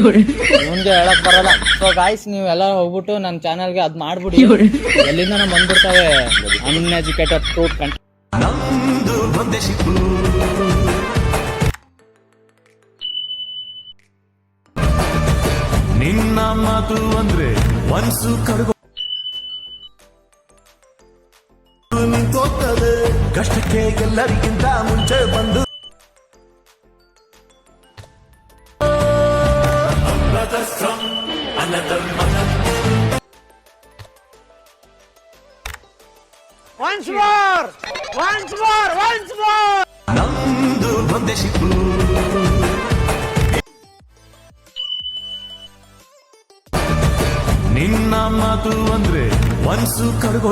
ಮುಂದೆ ಹೇಳಕ್ ಬರಲ್ಲ. ಸೊ ಗಾಯ್ಸ್ ನೀವು ಎಲ್ಲ ಹೋಗ್ಬಿಟ್ಟು ನನ್ನ ಚಾನಲ್ಗೆ ಅದ್ ಮಾಡ್ಬಿಡಿ. ಎಲ್ಲಿಂದ ನಮ್ಮ ಬಂದ್ಬಿಡ್ತಾವೆ ಅನ್ಎಜುಕೇಟೆಡ್ ಫ್ರೂಟ್ ಕಂಟ್ ನಿನ್ನ ಮಾತು ಅಂದ್ರೆ ಮನ್ಸು ಕರಗೋ ನಿಂತೋಗ್ತದೆ. ಕಷ್ಟಕ್ಕೆ ಎಲ್ಲರಿಗಿಂತ ಮುಂಚೆ ಬಂದು ನಮ್ದು ಒಂದೇ ಶಿಪ್ಪು ನಿನ್ನ ಮಾತು ಅಂದ್ರೆ ಮನ್ಸು ಕರಗೋ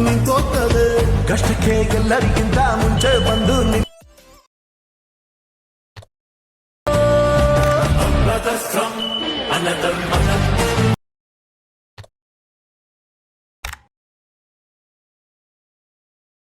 ನಿಂತೋಗ್ತದೆ ಕಷ್ಟಕ್ಕೆ ಎಲ್ಲರಿಗಿಂತ ಮುಂಚೆ ಬಂದು ನಿನ್ another from another mother.